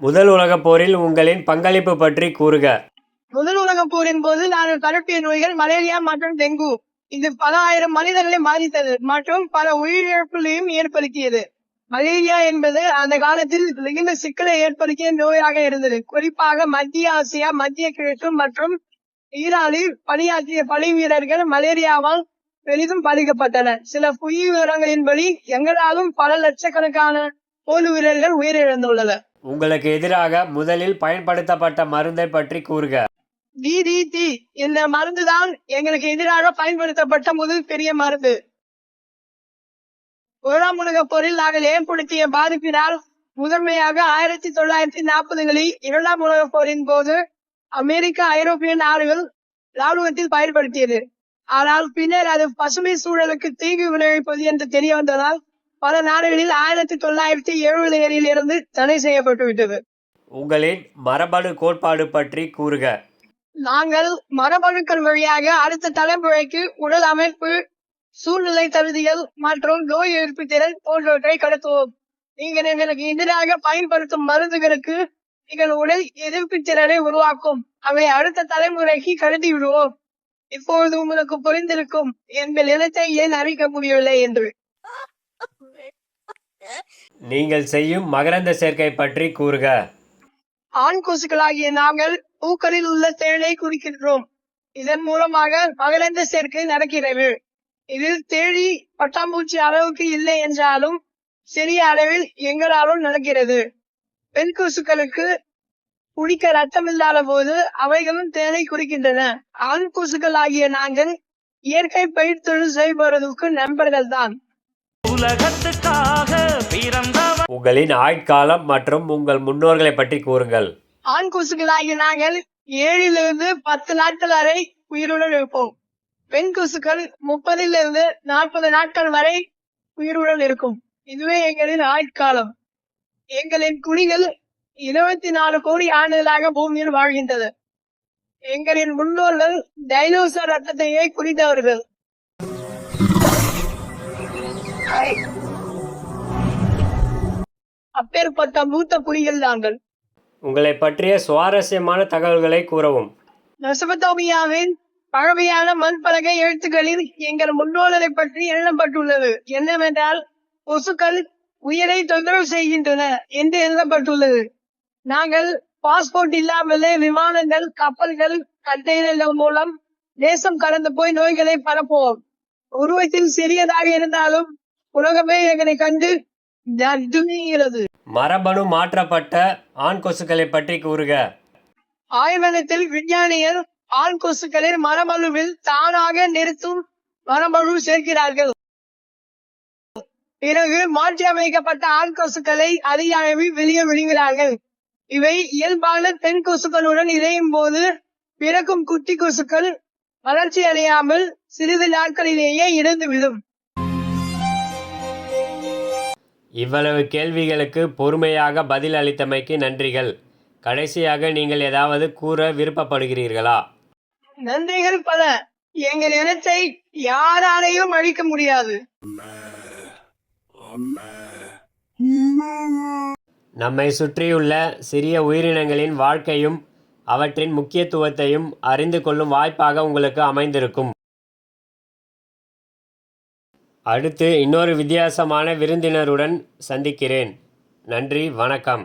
முதல் உலகப் போரில் உங்களின் பங்களிப்பு பற்றி கூறுக. முதல் உலகப் போரின் போது நான் தடுப்பிய நோய்கள் மலேரியா மற்றும் டெங்கு இது பல ஆயிரம் மனிதர்களை பாதித்தது மற்றும் பல உயிரிழப்புகளையும் ஏற்படுத்தியது. மலேரியா என்பது அந்த காலத்தில் மிகுந்த சிக்கலை ஏற்படுத்திய நோயாக இருந்தது. குறிப்பாக மத்திய ஆசியா மத்திய கிழக்கு மற்றும் ஈரானில் பணியாற்றிய படை வீரர்கள் மலேரியாவால் பெரிதும் பாதிக்கப்பட்டனர். சில புள்ளி விவரங்களின்படி எங்களாலும் பல லட்சக்கணக்கான போர் வீரர்கள் உயிரிழந்துள்ளனர். உங்களுக்கு எதிராக முதலில் பயன்படுத்தப்பட்ட மருந்தை பற்றி கூறுக. டிடிடி இந்த மருந்துதான் எங்களுக்கு எதிராக பயன்படுத்தப்பட்ட முதல் பெரிய மருந்து. முதலாம் உலகப் போரில் நாங்கள் ஏற்படுத்திய பாதிப்பினால் முதன்மையாக ஆயிரத்தி தொள்ளாயிரத்தி நாற்பதுகளில் இரண்டாம் உலகப் போரின் போது அமெரிக்க ஐரோப்பிய நாடுகள் ராணுவத்தில் பயன்படுத்தியது. ஆனால் பின்னர் அது பசுமை சூழலுக்கு தீங்கு விளைவிப்பது என்று தெரிய வந்ததால் பல நாடுகளில் ஆயிரத்தி தொள்ளாயிரத்தி எழுபதுகளில் இருந்து தடை செய்யப்பட்டு விட்டது. உங்களின் மரபணு கோட்பாடு பற்றி கூறுக. நாங்கள் மரபணுக்கள் வழியாக அடுத்த தலைமுறைக்கு உடல் அமைப்பு சூழ்நிலை தகுதிகள் மற்றும் நோய் எதிர்ப்பு திறன் போன்றவற்றை கடத்துவோம். நீங்கள் எங்களுக்கு எதிராக பயன்படுத்தும் மருந்துகளுக்கு எங்கள் உடல் எதிர்ப்பு திறனை உருவாக்கும். அவை அடுத்த தலைமுறைக்கு கடத்தி விடுவோம். இப்பொழுது உங்களுக்கு புரிந்திருக்கும் எங்கள் இனத்தை ஏன் அறிவிக்க முடியவில்லை என்று. நீங்கள் செய்யும் மகரந்த சேர்க்கை பற்றி கூறுக. ஆண் கொசுக்களாகிய நாங்கள் பூக்களில் உள்ள தேனை குறிக்கின்றோம். இதன் மூலமாக மகரந்த சேர்க்கை நடக்கிறது. இதில் தேழி பட்டாம்பூச்சி அளவுக்கு இல்லை என்றாலும் சிறிய அளவில் எங்களாலும் நடக்கிறது. பெண் கொசுக்களுக்கு குடிக்க ரத்தம் இல்லாத போது அவைகளும் தேனை குறிக்கின்றன. ஆண் கொசுக்கள் ஆகிய நாங்கள் இயற்கை பயிர் தொழில் செய்பவர்களுக்கு நண்பர்கள் தான் உலகத்துக்காக பிறந்தவன் உங்களின் ஆயுட்காலம் மற்றும் உங்கள் முன்னோர்களை பற்றி கூறுங்கள். ஆண் கொசுக்களாகிய நாங்கள் ஏழிலிருந்து பத்து நாட்கள் வரை உயிருடன் இருப்போம். பெண் கொசுக்கள் முப்பதிலிருந்து நாற்பது நாட்கள் வரை உயிருடன் இருக்கும். இதுவே எங்களின் ஆயுட்காலம். எங்களின் குடிகள் இருபத்தி நாலு கோடி ஆண்டுகளாக பூமியில் வாழ்கின்றது. எங்களின் முன்னோர்கள் டைனோசர் ரத்தத்தையே குடித்தவர்கள். அப்பேற்பட்ட மூத்த குடிகள் நாங்கள். உங்களை பற்றிய சுவாரஸ்யமான தகவல்களை கூறவும். மெசபத்தோமியாவின் பழமையான மண்பலகை எழுத்துக்களில் எங்கள் முன்னோர்களை பற்றி எழுதப்பட்டுள்ளது என்னவென்றால் கொசுக்கள் உயிரை தொந்தரவு செய்கின்றன என்று எழுதப்பட்டுள்ளது நாங்கள் பாஸ்போர்ட் இல்லாமலே விமானங்கள் கப்பல்கள் கண்டெய்னர்கள் மூலம் தேசம் கடந்து போய் நோய்களை பரப்புவோம். உருவத்தில் சிறியதாக இருந்தாலும் உலகமே எங்களை கண்டு நடுங்குகிறது. மரபணு மாற்றப்பட்ட ஆண் கொசுக்களை பற்றி கூறுக. ஆய்வகத்தில் விஞ்ஞானிகள் ஆண் கொசுக்களை மரபணுவில் தானாக நிறுத்தும் மரபணு சேர்க்கிறார்கள். பிறகு மாற்றி அமைக்கப்பட்ட ஆண் கொசுக்களை அதிக அளவில் வெளியே விடுகிறார்கள். இவை இயல்பான பெண் கொசுக்களுடன் இணையும் போது பிறக்கும் குட்டி கொசுக்கள் வளர்ச்சி அடையாமல் சிறிது நாட்களிலேயே இழந்துவிடும் இவ்வளவு கேள்விகளுக்கு பொறுமையாக பதில் அளித்தமைக்கு நன்றிகள். கடைசியாக நீங்கள் ஏதாவது கூற விருப்பப்படுகிறீர்களா? நன்றிகள் பல. எங்கள் இனத்தை யாராலையும் அழிக்க முடியாது. நம்மை சுற்றியுள்ள சிறிய உயிரினங்களின் வாழ்க்கையும் அவற்றின் முக்கியத்துவத்தையும் அறிந்து கொள்ளும் வாய்ப்பாக உங்களுக்கு அமைந்திருக்கும். அடுத்து இன்னொரு வித்தியாசமான விருந்தினருடன் சந்திக்கிறேன். நன்றி வணக்கம்.